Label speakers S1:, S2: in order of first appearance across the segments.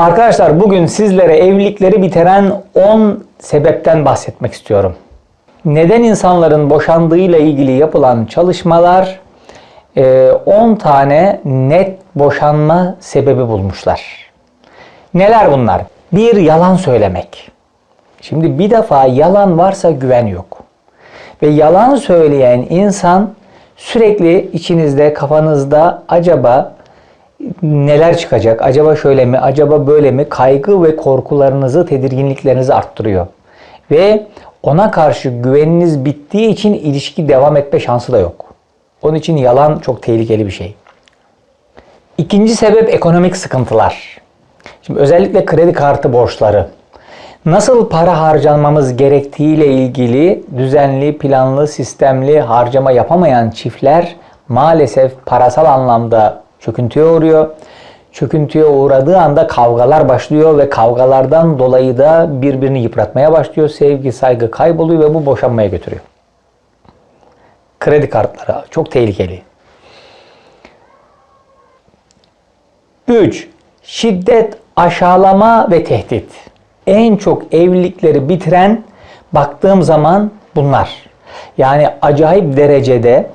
S1: Arkadaşlar bugün sizlere evlilikleri bitiren 10 sebepten bahsetmek istiyorum. Neden insanların boşandığıyla ilgili yapılan çalışmalar e, 10 tane net boşanma sebebi bulmuşlar. Neler bunlar? Bir yalan söylemek. Şimdi bir defa yalan varsa güven yok. Ve yalan söyleyen insan sürekli içinizde, kafanızda acaba neler çıkacak, acaba şöyle mi, acaba böyle mi kaygı ve korkularınızı, tedirginliklerinizi arttırıyor. Ve ona karşı güveniniz bittiği için ilişki devam etme şansı da yok. Onun için yalan çok tehlikeli bir şey. İkinci sebep ekonomik sıkıntılar. Şimdi özellikle kredi kartı borçları. Nasıl para harcanmamız gerektiğiyle ilgili düzenli, planlı, sistemli harcama yapamayan çiftler maalesef parasal anlamda çöküntüye uğruyor. Çöküntüye uğradığı anda kavgalar başlıyor ve kavgalardan dolayı da birbirini yıpratmaya başlıyor. Sevgi, saygı kayboluyor ve bu boşanmaya götürüyor. Kredi kartları çok tehlikeli. 3. Şiddet, aşağılama ve tehdit. En çok evlilikleri bitiren baktığım zaman bunlar. Yani acayip derecede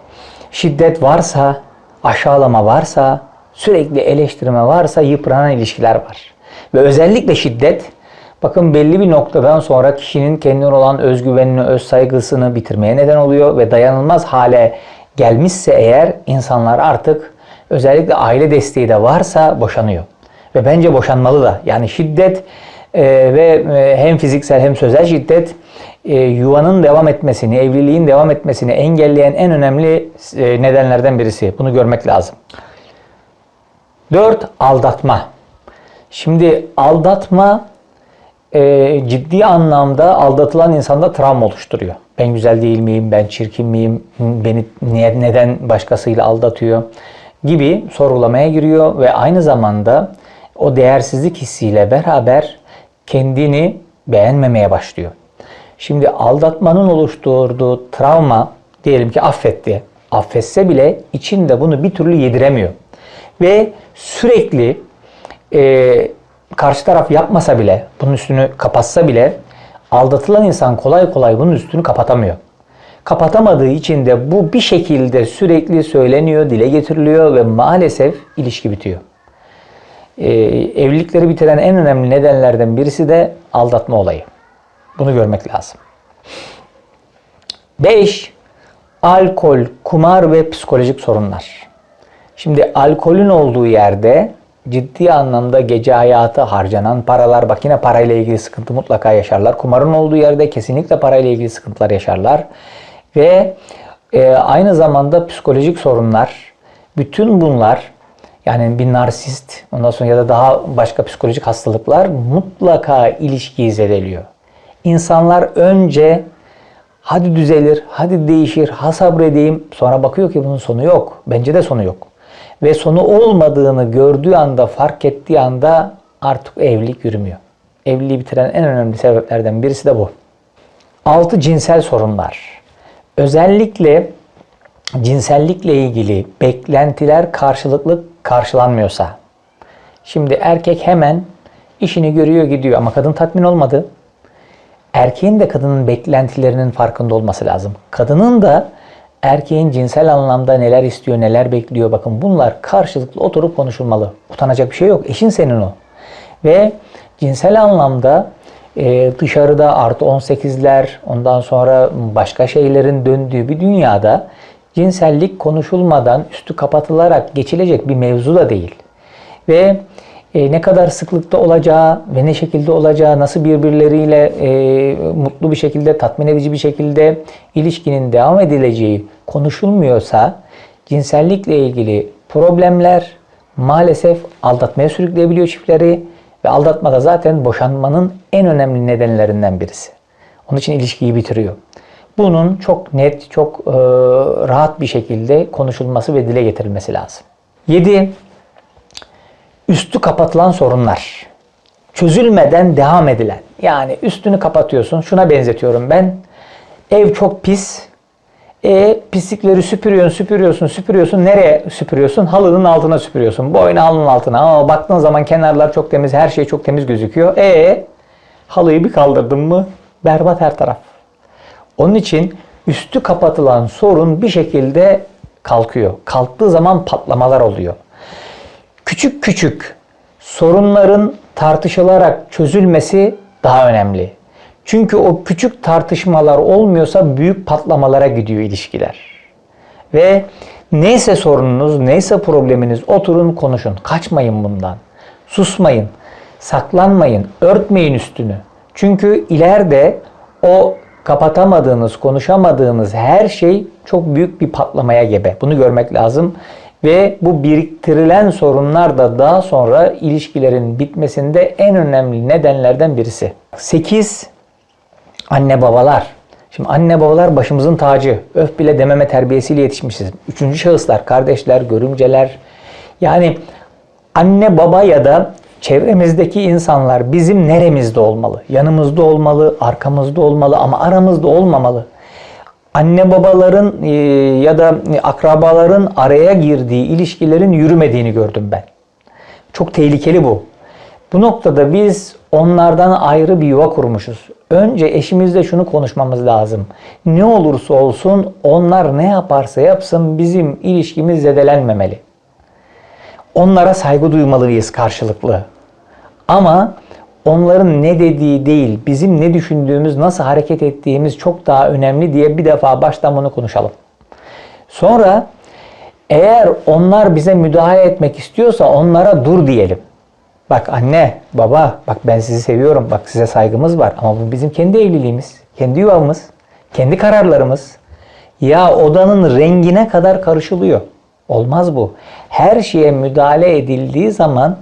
S1: şiddet varsa, aşağılama varsa, sürekli eleştirme varsa yıpranan ilişkiler var. Ve özellikle şiddet bakın belli bir noktadan sonra kişinin kendine olan özgüvenini, öz saygısını bitirmeye neden oluyor ve dayanılmaz hale gelmişse eğer insanlar artık özellikle aile desteği de varsa boşanıyor. Ve bence boşanmalı da. Yani şiddet e, ve e, hem fiziksel hem sözel şiddet e, yuvanın devam etmesini, evliliğin devam etmesini engelleyen en önemli e, nedenlerden birisi. Bunu görmek lazım. 4. Aldatma. Şimdi aldatma e, ciddi anlamda aldatılan insanda travma oluşturuyor. Ben güzel değil miyim, ben çirkin miyim, beni niye, neden başkasıyla aldatıyor gibi sorgulamaya giriyor ve aynı zamanda o değersizlik hissiyle beraber kendini beğenmemeye başlıyor. Şimdi aldatmanın oluşturduğu travma diyelim ki affetti. Affetse bile içinde bunu bir türlü yediremiyor. Ve sürekli e, karşı taraf yapmasa bile, bunun üstünü kapatsa bile aldatılan insan kolay kolay bunun üstünü kapatamıyor. Kapatamadığı için de bu bir şekilde sürekli söyleniyor, dile getiriliyor ve maalesef ilişki bitiyor. Ee, evlilikleri bitiren en önemli nedenlerden birisi de aldatma olayı. Bunu görmek lazım. 5. Alkol, kumar ve psikolojik sorunlar. Şimdi alkolün olduğu yerde ciddi anlamda gece hayatı harcanan paralar, bak yine parayla ilgili sıkıntı mutlaka yaşarlar. Kumarın olduğu yerde kesinlikle parayla ilgili sıkıntılar yaşarlar. Ve e, aynı zamanda psikolojik sorunlar, bütün bunlar yani bir narsist, ondan sonra ya da daha başka psikolojik hastalıklar mutlaka ilişkiyi zedeliyor. İnsanlar önce hadi düzelir, hadi değişir, ha sabredeyim. Sonra bakıyor ki bunun sonu yok. Bence de sonu yok. Ve sonu olmadığını gördüğü anda, fark ettiği anda artık evlilik yürümüyor. Evliliği bitiren en önemli sebeplerden birisi de bu. 6. Cinsel sorunlar. Özellikle cinsellikle ilgili beklentiler karşılıklı karşılanmıyorsa. Şimdi erkek hemen işini görüyor gidiyor ama kadın tatmin olmadı. Erkeğin de kadının beklentilerinin farkında olması lazım. Kadının da erkeğin cinsel anlamda neler istiyor, neler bekliyor. Bakın bunlar karşılıklı oturup konuşulmalı. Utanacak bir şey yok. Eşin senin o. Ve cinsel anlamda e, dışarıda artı 18'ler, ondan sonra başka şeylerin döndüğü bir dünyada cinsellik konuşulmadan üstü kapatılarak geçilecek bir mevzu da değil. Ve e, ne kadar sıklıkta olacağı ve ne şekilde olacağı, nasıl birbirleriyle e, mutlu bir şekilde, tatmin edici bir şekilde ilişkinin devam edileceği konuşulmuyorsa cinsellikle ilgili problemler maalesef aldatmaya sürükleyebiliyor çiftleri ve aldatma da zaten boşanmanın en önemli nedenlerinden birisi. Onun için ilişkiyi bitiriyor. Bunun çok net, çok e, rahat bir şekilde konuşulması ve dile getirilmesi lazım. 7 üstü kapatılan sorunlar. Çözülmeden devam edilen. Yani üstünü kapatıyorsun. Şuna benzetiyorum ben. Ev çok pis. E pislikleri süpürüyorsun, süpürüyorsun, süpürüyorsun. Nereye süpürüyorsun? Halının altına süpürüyorsun. Boyuna halının altına. Ama baktığın zaman kenarlar çok temiz, her şey çok temiz gözüküyor. E halıyı bir kaldırdın mı berbat her taraf. Onun için üstü kapatılan sorun bir şekilde kalkıyor. Kalktığı zaman patlamalar oluyor. Küçük küçük sorunların tartışılarak çözülmesi daha önemli. Çünkü o küçük tartışmalar olmuyorsa büyük patlamalara gidiyor ilişkiler. Ve neyse sorununuz, neyse probleminiz oturun konuşun. Kaçmayın bundan. Susmayın. Saklanmayın. Örtmeyin üstünü. Çünkü ileride o kapatamadığınız, konuşamadığınız her şey çok büyük bir patlamaya gebe. Bunu görmek lazım. Ve bu biriktirilen sorunlar da daha sonra ilişkilerin bitmesinde en önemli nedenlerden birisi. 8. Anne babalar. Şimdi anne babalar başımızın tacı. Öf bile dememe terbiyesiyle yetişmişiz. Üçüncü şahıslar, kardeşler, görümceler. Yani anne baba ya da çevremizdeki insanlar bizim neremizde olmalı? Yanımızda olmalı, arkamızda olmalı ama aramızda olmamalı. Anne babaların e, ya da akrabaların araya girdiği ilişkilerin yürümediğini gördüm ben. Çok tehlikeli bu. Bu noktada biz onlardan ayrı bir yuva kurmuşuz. Önce eşimizle şunu konuşmamız lazım. Ne olursa olsun onlar ne yaparsa yapsın bizim ilişkimiz zedelenmemeli. Onlara saygı duymalıyız karşılıklı. Ama onların ne dediği değil, bizim ne düşündüğümüz, nasıl hareket ettiğimiz çok daha önemli diye bir defa baştan bunu konuşalım. Sonra eğer onlar bize müdahale etmek istiyorsa onlara dur diyelim. Bak anne, baba, bak ben sizi seviyorum. Bak size saygımız var. Ama bu bizim kendi evliliğimiz, kendi yuvamız, kendi kararlarımız. Ya odanın rengine kadar karışılıyor. Olmaz bu. Her şeye müdahale edildiği zaman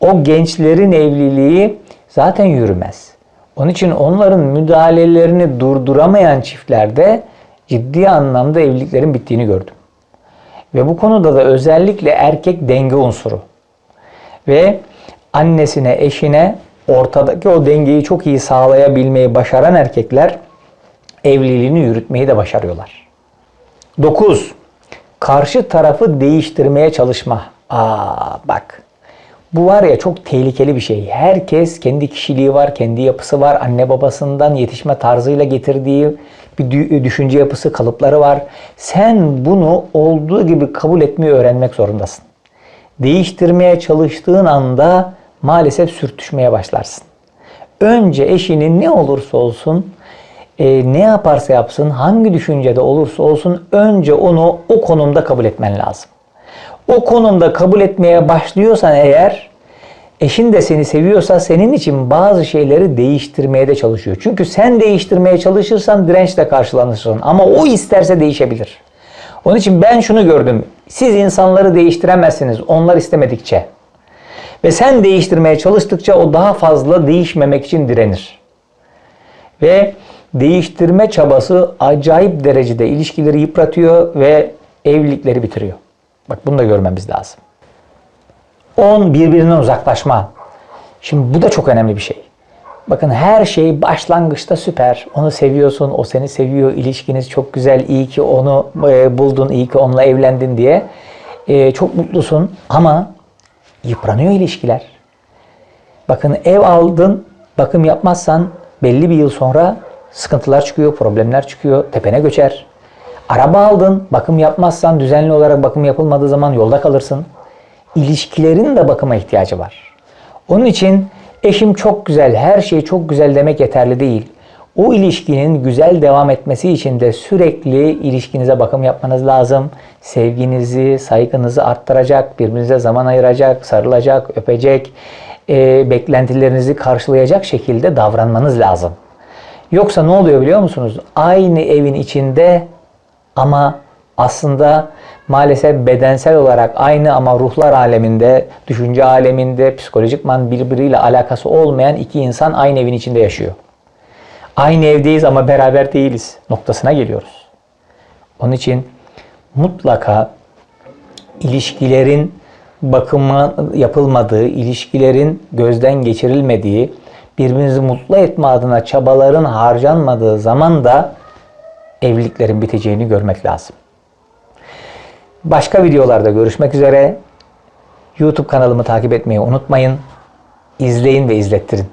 S1: o gençlerin evliliği zaten yürümez. Onun için onların müdahalelerini durduramayan çiftlerde ciddi anlamda evliliklerin bittiğini gördüm. Ve bu konuda da özellikle erkek denge unsuru. Ve annesine, eşine ortadaki o dengeyi çok iyi sağlayabilmeyi başaran erkekler evliliğini yürütmeyi de başarıyorlar. 9. Karşı tarafı değiştirmeye çalışma. Aa bak. Bu var ya çok tehlikeli bir şey. Herkes kendi kişiliği var, kendi yapısı var. Anne babasından yetişme tarzıyla getirdiği bir düşünce yapısı, kalıpları var. Sen bunu olduğu gibi kabul etmeyi öğrenmek zorundasın. Değiştirmeye çalıştığın anda maalesef sürtüşmeye başlarsın. Önce eşinin ne olursa olsun, e, ne yaparsa yapsın, hangi düşüncede olursa olsun önce onu o konumda kabul etmen lazım. O konumda kabul etmeye başlıyorsan eğer eşin de seni seviyorsa senin için bazı şeyleri değiştirmeye de çalışıyor. Çünkü sen değiştirmeye çalışırsan dirençle karşılanırsın ama o isterse değişebilir. Onun için ben şunu gördüm. Siz insanları değiştiremezsiniz onlar istemedikçe. Ve sen değiştirmeye çalıştıkça o daha fazla değişmemek için direnir. Ve değiştirme çabası acayip derecede ilişkileri yıpratıyor ve evlilikleri bitiriyor. Bak bunu da görmemiz lazım. 10 birbirinden uzaklaşma. Şimdi bu da çok önemli bir şey. Bakın her şey başlangıçta süper. Onu seviyorsun, o seni seviyor, ilişkiniz çok güzel, iyi ki onu e, buldun, iyi ki onunla evlendin diye. E, çok mutlusun ama yıpranıyor ilişkiler. Bakın ev aldın, bakım yapmazsan belli bir yıl sonra sıkıntılar çıkıyor, problemler çıkıyor, tepene göçer. Araba aldın, bakım yapmazsan düzenli olarak bakım yapılmadığı zaman yolda kalırsın. İlişkilerin de bakıma ihtiyacı var. Onun için eşim çok güzel, her şey çok güzel demek yeterli değil. O ilişkinin güzel devam etmesi için de sürekli ilişkinize bakım yapmanız lazım. Sevginizi, saygınızı arttıracak, birbirinize zaman ayıracak, sarılacak, öpecek, e, beklentilerinizi karşılayacak şekilde davranmanız lazım. Yoksa ne oluyor biliyor musunuz? Aynı evin içinde ama aslında maalesef bedensel olarak aynı ama ruhlar aleminde, düşünce aleminde, psikolojikman birbiriyle alakası olmayan iki insan aynı evin içinde yaşıyor. Aynı evdeyiz ama beraber değiliz noktasına geliyoruz. Onun için mutlaka ilişkilerin bakımı yapılmadığı, ilişkilerin gözden geçirilmediği, birbirinizi mutlu etme adına çabaların harcanmadığı zaman da evliliklerin biteceğini görmek lazım. Başka videolarda görüşmek üzere. YouTube kanalımı takip etmeyi unutmayın. İzleyin ve izlettirin.